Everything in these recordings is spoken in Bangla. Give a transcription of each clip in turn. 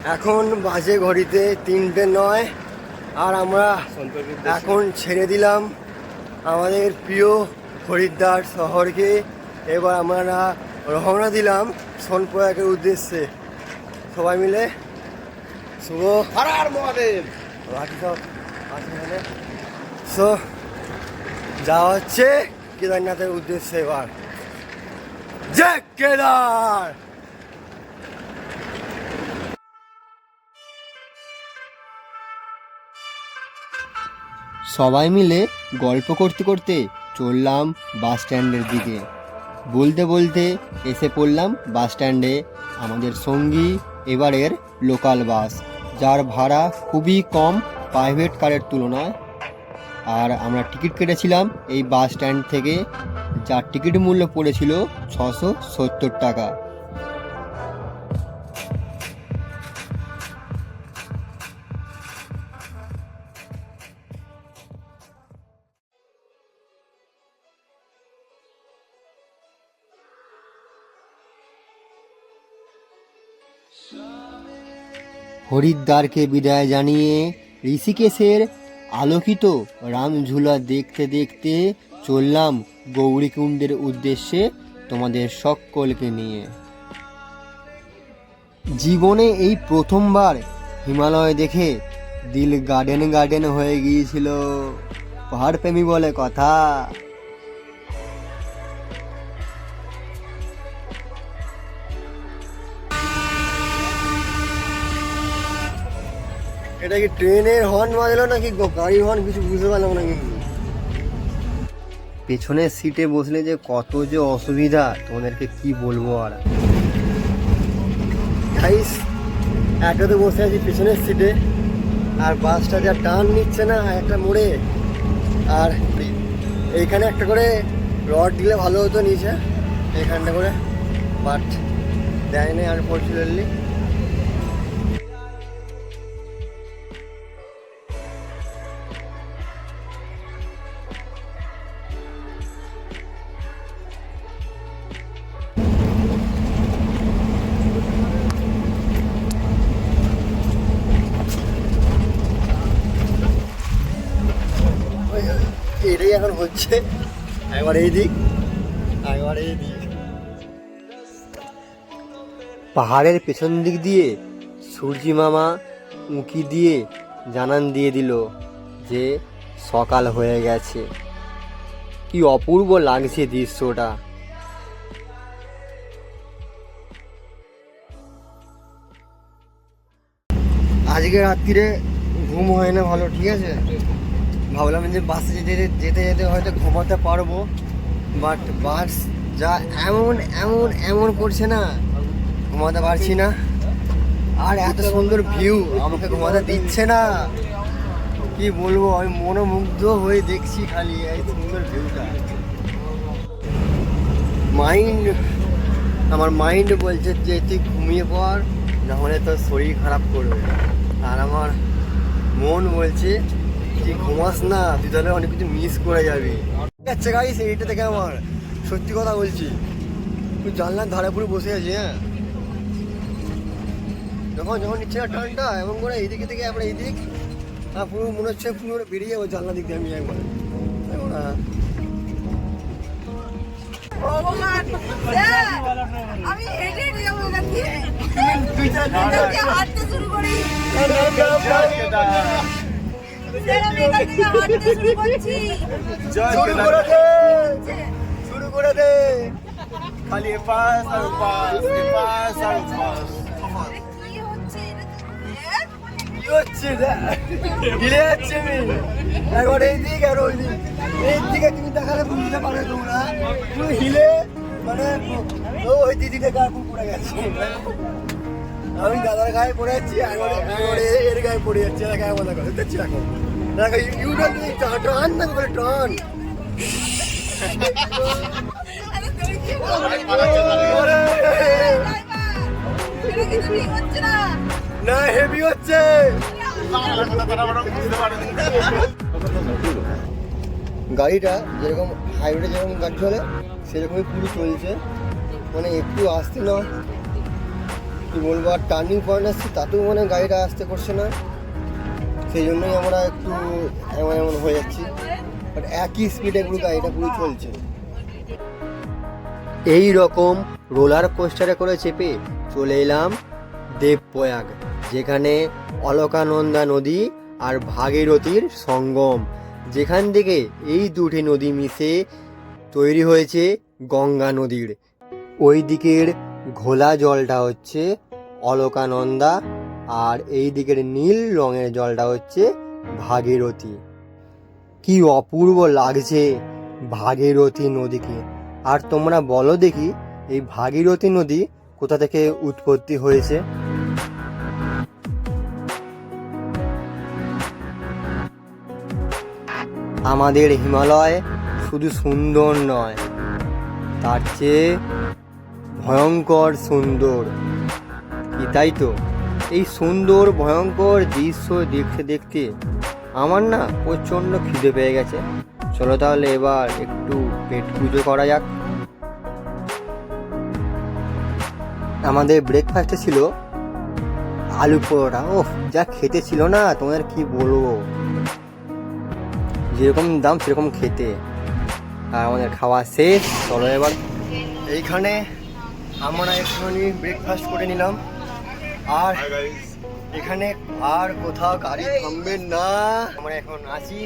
এখন বাজে ঘড়িতে তিনটে নয় আর আমরা এখন ছেড়ে দিলাম আমাদের প্রিয় হরিদ্বার শহরকে। এবার আমরা রওনা দিলাম সোনপ্রয়াগের উদ্দেশ্যে। সবাই মিলে শুভ হারার মহাদেব! বাকি সব আছে সো যাওয়া হচ্ছে কেদারনাথের উদ্দেশ্যে এবার। জয় কেদার! সবাই মিলে গল্প করতে করতে চললাম বাস স্ট্যান্ডের দিকে। বলতে বলতে এসে পড়লাম বাস স্ট্যান্ডে আমাদের সঙ্গী এবারের লোকাল বাস, যার ভাড়া খুবই কম প্রাইভেট কারের তুলনায়। আর আমরা টিকিট কেটেছিলাম এই বাস স্ট্যান্ড থেকে, যার টিকিট মূল্য পড়েছিল ছশো সত্তর টাকা। হরিদ্বারকে বিদায় জানিয়ে ঋষিকেশের আলোকিত রামঝুলা দেখতে দেখতে চললাম গৌরীকুণ্ডের উদ্দেশ্যে তোমাদের সকলকে নিয়ে। জীবনে এই প্রথমবার হিমালয় দেখে দিল গার্ডেন গার্ডেন হয়ে গিয়েছিল। পাহাড় প্রেমী বলে কথা। এটা কি ট্রেনের হর্ন বাজলো নাকি গাড়ির হর্ন কিছু বুঝতে পারলাম না কিন্তু। পেছনের সিটে বসলে যে কত যে অসুবিধা তোমাদেরকে কি বলব আর? গাইস একটাতে বসে আছি পেছনের সিটে আর বাসটা যা টান নিচ্ছে না একটা মোড়ে আর এইখানে একটা করে রড দিলে ভালো হতো নিচে এখানটা করে বাট দেয় না আনফর্চুনেটলি এখন হচ্ছে, একবার এই দিক, একবার এই দিক। পাহাড়ের পেছন দিক দিয়ে সূর্যি মামা উঁকি দিয়ে জানান দিয়ে দিল যে সকাল হয়ে গেছে। কি অপূর্ব লাগছে দৃশ্যটা। আজকে রাত্রিরে ঘুম হয় না ভালো, ঠিক আছে? ভাবলাম যে বাসে যেতে যেতে যেতে হয়তো ঘুমাতে পারব বাট বাস যা এমন এমন এমন করছে না, ঘুমাতে পারছি না। আর এত সুন্দর ভিউ আমাকে ঘুমাতে দিচ্ছে না। কি বলব, আমি মনোমুগ্ধ হয়ে দেখছি খালি এই সুন্দর ভিউটা মাইন্ড আমার মাইন্ড বলছে যে তুই ঘুমিয়ে পড় নাহলে তোর শরীর খারাপ করবে। আর আমার মন বলছে তুই ঘুমাস না তুই তাহলে অনেক কিছু মিস করে যাবি আচ্ছা গাইস এইটা থেকে আমার সত্যি কথা বলছি তুই জানলার ধারে পুরো বসে আছি হ্যাঁ যখন যখন নিচ্ছে না টানটা এমন করে এইদিকে থেকে আমরা এইদিক আর পুরো মনে হচ্ছে পুরো বেরিয়ে যাব জানলা দিক দিয়ে আমি একবার হ্যাঁ। আমি হেঁটে হেঁটে যাব এখান দিয়ে হাঁটতে শুরু করি শুরু শুরু করে দে শুরু করে দে খালি পাস আর পাস পাস আর হচ্ছে যাচ্ছে আমি একবার এই দিক আর ওই দিক। এই দিকে তুমি দেখালে বুঝতে পারবে তোমরা। পুরো হিলে মানে ওই দিদিটা পুরো পড়ে গেছে। আমি দাদার গায়ে পড়ে যাচ্ছি এর গায়ে পড়ে যাচ্ছি আর গায়ে মজা করে। দেখছি এখন ইউটার দিয়ে টান না করে টান না হেভি হচ্ছে। গাড়িটা যেরকম হাইওয়ে যেরকম গাড়ি চলে, সেরকমই পুরো চলছে। মানে একটু আসতে না কি বলব, আর টার্নিং পয়েন্ট আসছে, তাতেও মানে গাড়িটা আসতে করছে না। সেই জন্যই আমরা একটু এমন এমন হয়ে যাচ্ছি। বাট একই স্পিডে পুরো গাড়িটা পুরো চলছে। এই রকম রোলার কোস্টারে করে চেপে চলে এলাম দেবপ্রয়াগ, যেখানে অলকানন্দা নদী আর ভাগীরথীর সঙ্গম। যেখান থেকে এই দুটি নদী মিশে তৈরি হয়েছে গঙ্গা নদীর। ওই দিকের ঘোলা জলটা হচ্ছে অলকানন্দা আর এই দিকের নীল রঙের জলটা হচ্ছে ভাগীরথী। কি অপূর্ব লাগছে ভাগীরথী নদীকে। আর তোমরা বলো দেখি, এই ভাগীরথী নদী কোথা থেকে উৎপত্তি হয়েছে? আমাদের হিমালয় শুধু সুন্দর নয়, তার চেয়ে ভয়ঙ্কর সুন্দর। কি তাই তো? এই সুন্দর, ভয়ঙ্কর দৃশ্য দেখতে দেখতে আমার না প্রচণ্ড খিদে পেয়ে গেছে। চলো তাহলে এবার একটু পেট পুজো করা যাক। আমাদের ব্রেকফাস্টে ছিল আলু পরোটা। ও যা খেতে ছিল না, তোমাদের কি বলব? যেরকম দাম, সেরকম খেতে। আর আমাদের খাওয়া শেষ। চলো এবার। এইখানে আমরা একটুখানি ব্রেকফাস্ট করে নিলাম। আর এখানে আর কোথাও গাড়ি থামবেন না। আমরা এখন আছি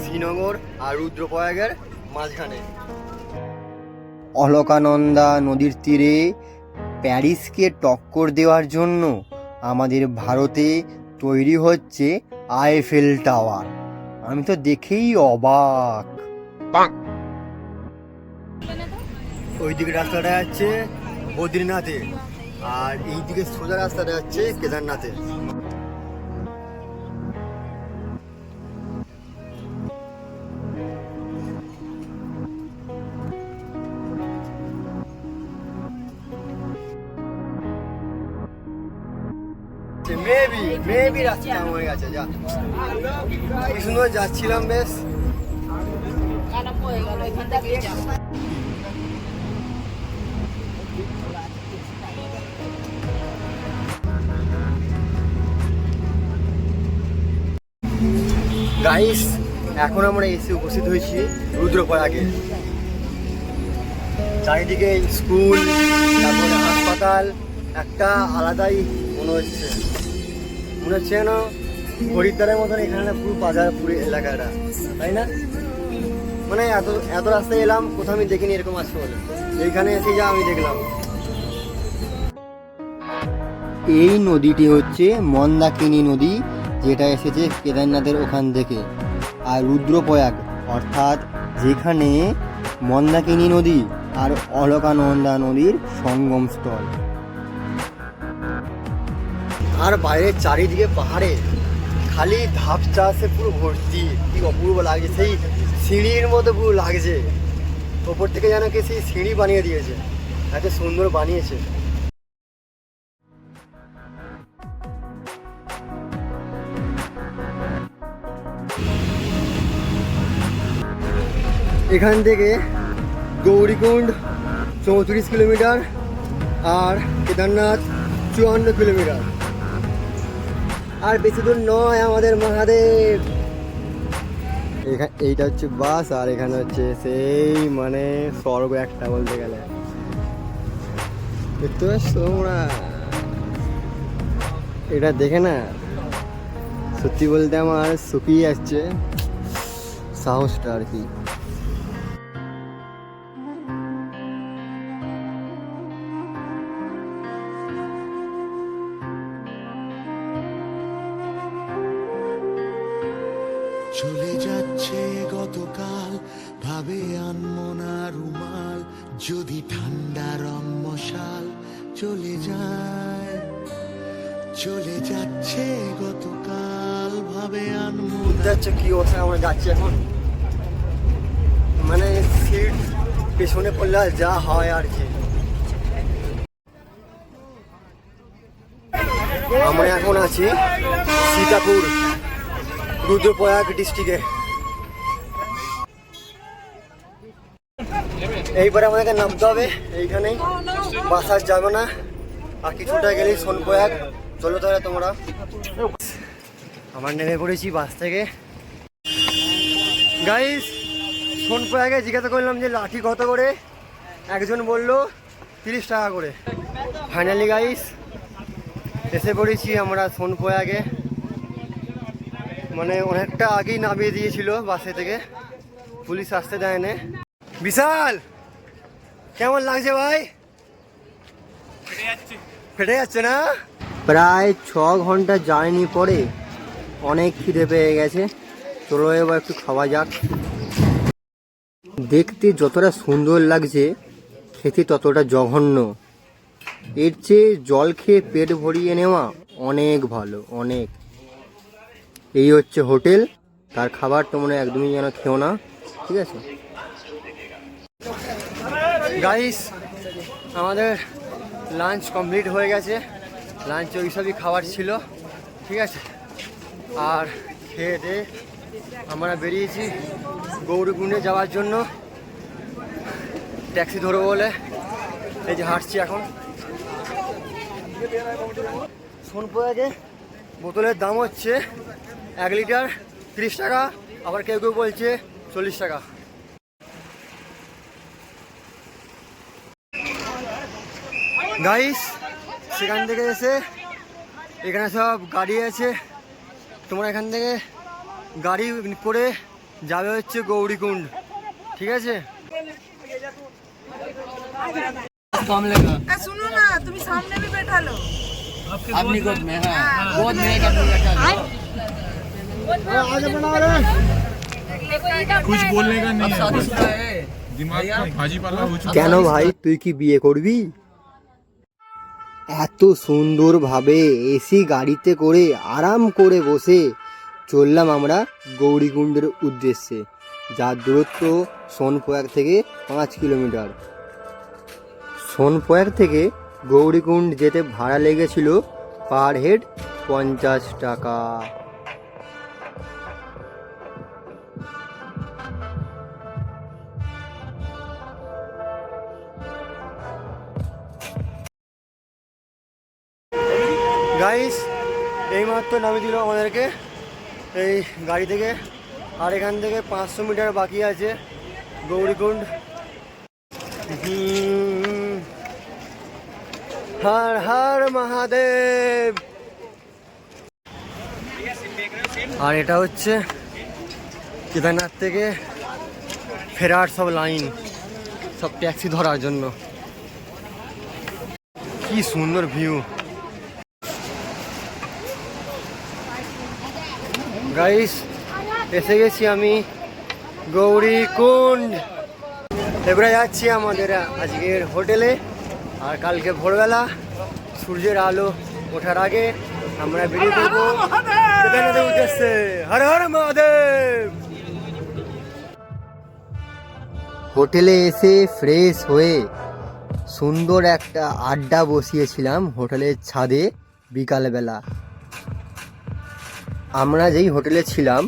শ্রীনগর আর রুদ্রপ্রয়াগের মাঝখানে। অলকানন্দা নদীর তীরে প্যারিসকে টক্কর দেওয়ার জন্য আমাদের ভারতে তৈরি হচ্ছে আইফেল টাওয়ার। আমি তো দেখেই অবাক। ওই দিকে রাস্তাটা যাচ্ছে বদ্রীনাথে। আর এই দিকে সোজা রাস্তাটা যাচ্ছে কেদারনাথে। মেবি মেবি রাস্তা হয়ে গেছে, যা। কি সুন্দর যাচ্ছিলাম বেশ। খারাপ হয়ে গেল গাইস এখন আমরা এসে উপস্থিত হয়েছি রুদ্রপ্রয়াগে। চারিদিকে স্কুল, তারপরে হাসপাতাল, একটা আলাদাই মনে হচ্ছে। মনে হচ্ছে যেন হরিদ্বারের মতন এখানে পুরো বাজার, পুরো এলাকাটা। তাই না? মানে এত এত রাস্তায় এলাম, কোথাও আমি দেখিনি এরকম আসছে বলে। এইখানে এসে যা আমি দেখলাম। এই নদীটি হচ্ছে মন্দাকিনী নদী। যেটা এসেছে কেদারনাথের ওখান থেকে। আর রুদ্রপ্রয়াগ, অর্থাৎ যেখানে মন্দাকিনী নদী আর অলকানন্দা নদীর সঙ্গম স্থল। আর বাইরের চারিদিকে পাহাড়ে খালি ধাপ চাষে পুরো ভর্তি। কি অপূর্ব লাগছে, সেই সিঁড়ির মতো পুরো লাগছে। ওপর থেকে যেন কি সেই সিঁড়ি বানিয়ে দিয়েছে। এত সুন্দর বানিয়েছে। এখান থেকে গৌরীকুণ্ড, চৌত্রিশ কিলোমিটার আর কেদারনাথ চুয়ান্ন কিলোমিটার। আর বেশি দূর নয় আমাদের মহাদেব। এখানে এইটা হচ্ছে বাস আর এখানে হচ্ছে সেই মানে স্বর্গ একটা বলতে গেলে। দেখতে পাচ্ছ তোমরা? এটা দেখে না? সত্যি বলতে আমার শুকিয়ে যাচ্ছে সাহসটা আর কি। ঠান্ডা মশাল চলে যায়, চলে যাচ্ছে গতকাল ভাবে আনমো পারছ কি অবস্থা আমরা যাচ্ছি এখন? মানে সিট পেছনে পড়লে যা হয় আর কি। আমরা এখন আছি সীতাপুর, রুদ্রপ্রয়াগ ডিস্ট্রিক্টে এইবারে আমাদেরকে নামতে হবে, এইখানেই। বাস আর যাবে না। আর কিছুটা গেলেই সোনপ্রয়াগ চলো তাহলে তোমরা। আমার নেমে পড়েছি বাস থেকে। গাইস সোনপ্রয়াগে জিজ্ঞাসা করলাম যে লাঠি কত করে? একজন বলল, তিরিশ টাকা করে। ফাইনালি গাইস এসে পড়েছি আমরা সোনপ্রয়াগে মানে অনেকটা আগেই নামিয়ে দিয়েছিল বাসে থেকে। পুলিশ আসতে দেয় না বিশাল! কেমন লাগছে ভাই? ফেটে যাচ্ছে। না? প্রায় ছ ঘণ্টা জার্নি পরে অনেক খিদে পেয়ে গেছে। চলো এবার একটু খাওয়া যাক। দেখতে যতটা সুন্দর লাগছে খেতে ততটা জঘন্য। এর চেয়ে জল খেয়ে পেট ভরিয়ে নেওয়া অনেক ভালো অনেক। এই হচ্ছে হোটেল। তার খাবার তোমরা একদমই যেন খেও না। ঠিক আছে? গাইস আমাদের লাঞ্চ কমপ্লিট হয়ে গেছে। লাঞ্চে ওই সবই খাবার ছিল, ঠিক আছে? আর খেয়ে দিয়ে আমরা বেরিয়েছি গৌরীকুণ্ডে যাওয়ার জন্য। ট্যাক্সি ধরবো বলে, এই যে হাঁটছি এখন। সোনপ্রয়াগে বোতলের দাম হচ্ছে এক লিটার তিরিশ টাকা, আবার কেউ কেউ বলছে চল্লিশ টাকা। গাইস সেখান থেকে এসে এখানে সব গাড়ি আছে তোমরা এখান থেকে গাড়ি করে যাবে হচ্ছে গৌরীকুণ্ড ঠিক আছে कम लेगा এ, শুনো না তুমি সামনে भी बैठा लो अपनी गोद में हाँ गोद में एक आदमी बैठा है कुछ बोलने का अब नहीं है शादीशुदा है दिमाग में भाजी पाला हो चुका কেন ভাই তুই কি বিয়ে করবি এত সুন্দরভাবে এসি গাড়িতে করে আরাম করে বসে চললাম আমরা গৌরীকুণ্ডের উদ্দেশ্যে, যার দূরত্ব সোনপ্রয়াগ থেকে পাঁচ কিলোমিটার। সোনপ্রয়াগ থেকে গৌরীকুণ্ড যেতে ভাড়া লেগেছিল পার হেড পঞ্চাশ টাকা। গাইস এইমাত্র নামিয়ে দিল আমাদেরকে। এই গাড়ি থেকে। আর এখান থেকে পাঁচশো মিটার বাকি আছে। গৌরীকুণ্ড। হর হর মহাদেব। আর এটা হচ্ছে কেদারনাথ থেকে ফেরার সব লাইন, সব ট্যাক্সি ধরার জন্য। কি সুন্দর ভিউ গাইস এসে গেছি আমি গৌরী কুণ্ড এবারে যাচ্ছি আমাদের আজকের হোটেলে। আর কালকে ভোরবেলা সূর্যের আলো ওঠার আগে আমরা বেরিয়ে পড়ব উদ্দেশ্যে হর হর মহাদেব! হোটেলে এসে ফ্রেশ হয়ে সুন্দর একটা আড্ডা বসিয়েছিলাম হোটেলের ছাদে বিকালবেলা। আমরা যেই হোটেলে ছিলাম,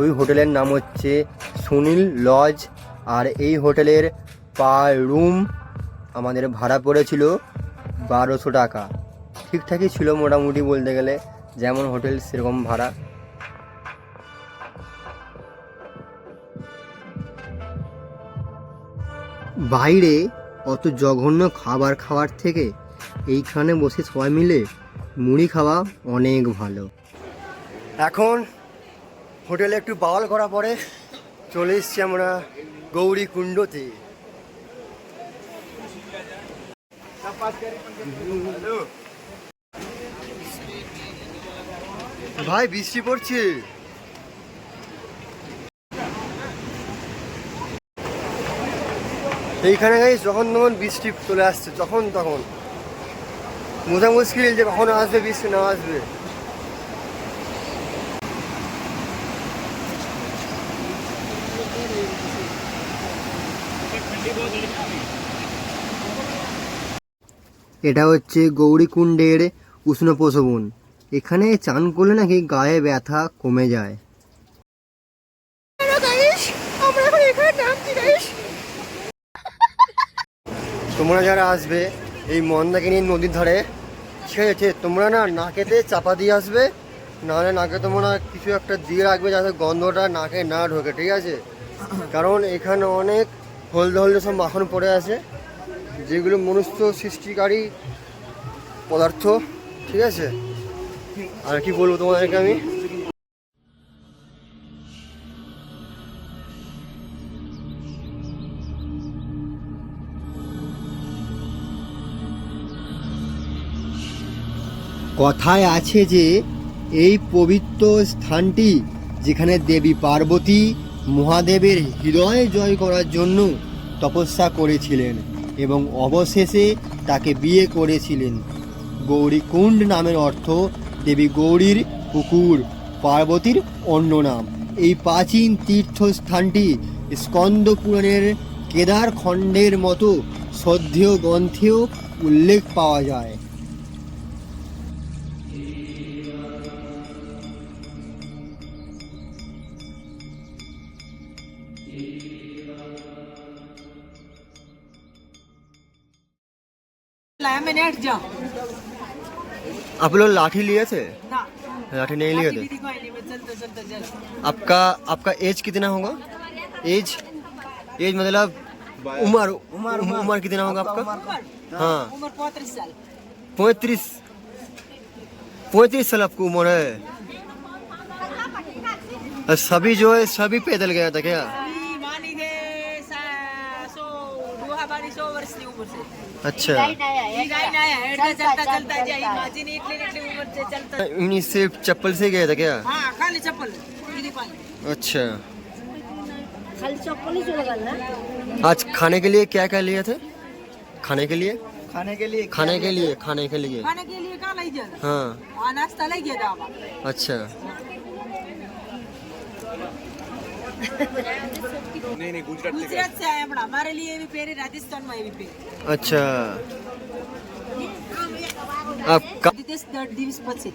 ওই হোটেলের নাম হচ্ছে সুনীল লজ, আর এই হোটেলের পার রুম আমাদের ভাড়া পড়েছিল বারোশো টাকা। ঠিকঠাকই ছিল মোটামুটি বলতে গেলে, যেমন হোটেল সেরকম ভাড়া। বাইরে অত জঘন্য খাবার খাওয়ার থেকে এইখানে বসে সবাই মিলে মুড়ি খাওয়া অনেক ভালো। এখন হোটেলে একটু বাওয়াল করা পরে চলে এসছি আমরা গৌরী কুণ্ডতে। ভাই, বৃষ্টি পড়ছে। এইখানে গাই যখন তখন বৃষ্টি চলে আসছে, যখন তখন। বোঝা মুশকিল যে কখন আসবে, বৃষ্টি না আসবে। এটা হচ্ছে গৌরীকুণ্ডের উষ্ণ প্রসবন এখানে চান করলে নাকি গায়ে ব্যথা কমে যায়। তোমরা যারা আসবে এই মন্দাকিনী নদীর ধারে, ঠিক আছে, তোমরা না নাকেতে চাপা দিয়ে আসবে, নাহলে নাকে তোমরা কিছু একটা দিয়ে রাখবে যাতে গন্ধটা নাকে না ঢোকে, ঠিক আছে? কারণ এখানে অনেক হলদে হলদে সব মাখন পড়ে আছে। যেগুলো মনুষ্য সৃষ্টিকারী পদার্থ, ঠিক আছে? আর কি বলব তোমাদেরকে আমি? কথায় আছে যে, এই পবিত্র স্থানটি যেখানে দেবী পার্বতী মহাদেবের হৃদয় জয় করার জন্য তপস্যা করেছিলেন। এবং অবশেষে তাকে বিয়ে করেছিলেন। গৌরীকুণ্ড নামের অর্থ দেবী গৌরীর পুকুর পার্বতীর অন্য নাম। এই প্রাচীন তীর্থস্থানটি স্কন্দ পুরাণের কেদার খণ্ডের মতো শ্রদ্ধেয় গ্রন্থেও উল্লেখ পাওয়া যায়। हट जा आप लोग लाठी लिए थे? ना। लाठी नहीं लिए थे? दीदी को नहीं मैं चलते चलते चल आपका आपका एज कितना होगा? एज एज मतलब उम्र उम्र उम्र। कितना होगा आपका हाँ। उम्र पैंतीस साल। पैंतीस। पैंतीस साल आपकी उम्र है। सभी जो है सभी पैदल गया था क्या? सा- वर्ष उम्र से। अच्छा। ये गाय ना है हेडता चलता चलता जाई माजी ने इतनी इतनी उम्र से चलता इन्हीं सिर्फ़ चप्पल से गया था क्या? हाँ खाली चप्पल अच्छा। खाली चप्पल ही चले गल ना आज खाने के लिए क्या क्या लिया था? खाने के लिए? खाने के लिए खाने के लिए खाने के लिए। खाने के लिए कहाँ लाई जाना हाँ। हाँ नाश्ता लग गया था। अच्छा। नहीं नहीं गुजरात से गुजरात से आया हमारा हमारे लिए भी पेरे राजस्थान में भी पेरे अच्छा आप कब આદિદેશ દસ દિવસ પછી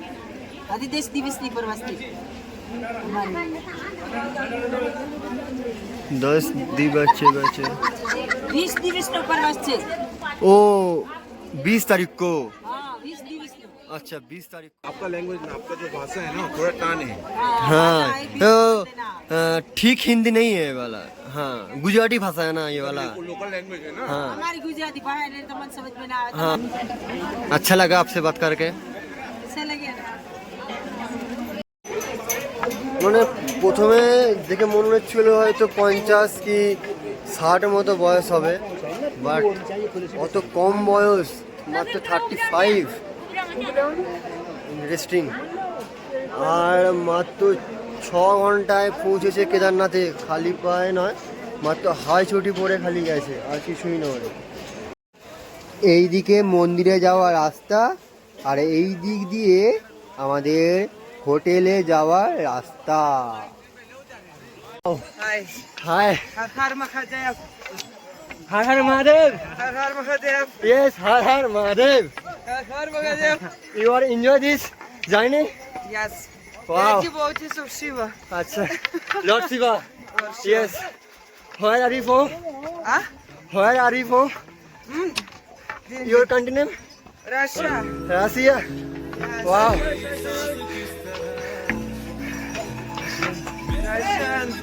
આદિદેશ દિવસની પ્રવાસથી અમારી दस दी बच्चे बच्चे વીસ દિવસનો પ્રવાસ છે ओ बीस तारीख को હા વીસ દિવસનો अच्छा बीस तारीख आपका लैंग्वेज ना आपका जो भाषा है ना थोड़ा टान है हाँ तो ठीक हिंदी नहीं है ये वाला हाँ गुजराती भाषा है ना ये वाला लोकल लैंग्वेज है ना हाँ हमारी गुजराती भाषा समझ में ना हाँ अच्छा लगा आपसे बात करके মানে প্রথমে দেখে মনে হচ্ছিল হয়তো পঞ্চাশ কি ষাট মতো বয়স হবে বাট অত কম বয়স মাত্র থার্টি ফাইভ ইন্টারেস্টিং আর মাত্র ছ ঘন্টায় পৌঁছেছে কেদারনাথে। খালি পায়ে নয় মাত্র হাই ছুটি পরে খালি গেছে আর কিছুই নয় এইদিকে মন্দিরে যাওয়ার রাস্তা আর এই দিক দিয়ে আমাদের হোটেলে যাওয়ার রাস্তা। Hi Har Har Mahadev. Har Har Mahadev. Yes, Har Har Mahadev. Har Har Mahadev. You are enjoy this journey? Yes. Wow. Thank you, devotees of Shiva. Acha. Lord Shiva. Yes. Where are you from? Ah? Where are you from? Mm. Your continent? Russia. Russia. Yes. Wow. Russian.